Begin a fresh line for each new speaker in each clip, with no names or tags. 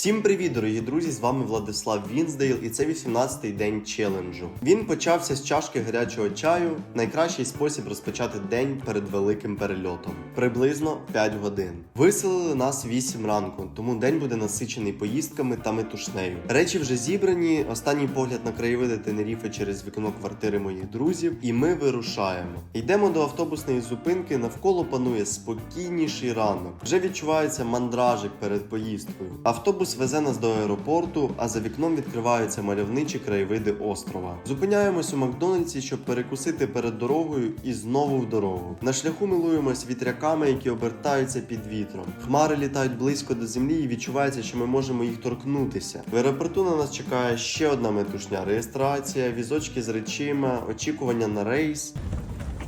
Всім привіт, дорогі друзі! З вами Владислав Вінсдейл, і це 18-й день челенджу. Він почався з чашки гарячого чаю. Найкращий спосіб розпочати день перед великим перельотом. Приблизно 5 годин. Виселили нас 8 ранку, тому день буде насичений поїздками та метушнею. Речі вже зібрані. Останній погляд на краєвиди Тенеріфи через вікно квартири моїх друзів, і ми вирушаємо. Йдемо до автобусної зупинки. Навколо панує спокійніший ранок. Вже відчувається мандражик перед поїздкою. Автобус везе нас до аеропорту, а за вікном відкриваються мальовничі краєвиди острова. Зупиняємось у Макдональдсі, щоб перекусити перед дорогою і знову в дорогу. На шляху милуємось вітряками, які обертаються під вітром. Хмари літають близько до землі, і відчувається, що ми можемо їх торкнутися. В аеропорту на нас чекає ще одна метушня: реєстрація, візочки з речима, очікування на рейс.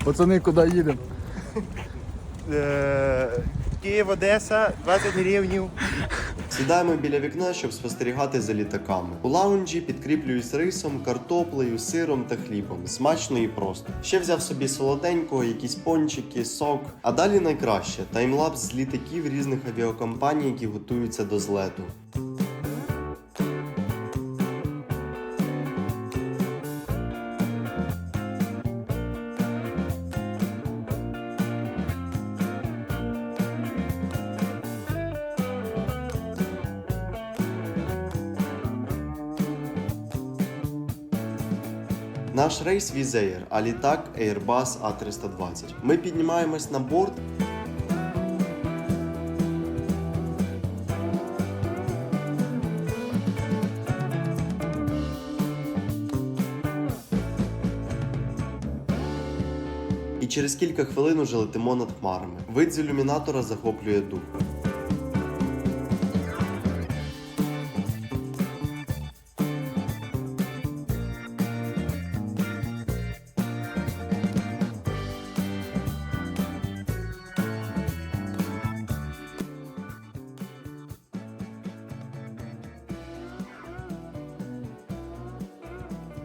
Пацани, куди їдемо?
Е, Київ, Одеса, 20 рівнів.
Сідаємо біля вікна, щоб спостерігати за літаками. У лаунджі підкріплююсь рисом, картоплею, сиром та хлібом. Смачно і просто. Ще взяв собі солоденького, якісь пончики, сок. А далі найкраще таймлапс з літаків різних авіакомпаній, які готуються до злету. Наш рейс Візеєр, а літак Airbus A320. Ми піднімаємось на борт. І через кілька хвилин уже летимо над хмарами. Вид з ілюмінатора захоплює дух.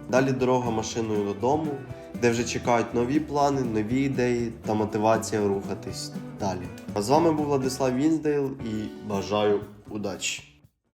Далі дорога машиною додому, де вже чекають нові плани, нові ідеї та мотивація рухатись далі. А з вами був Владислав Вінздейл і бажаю удачі!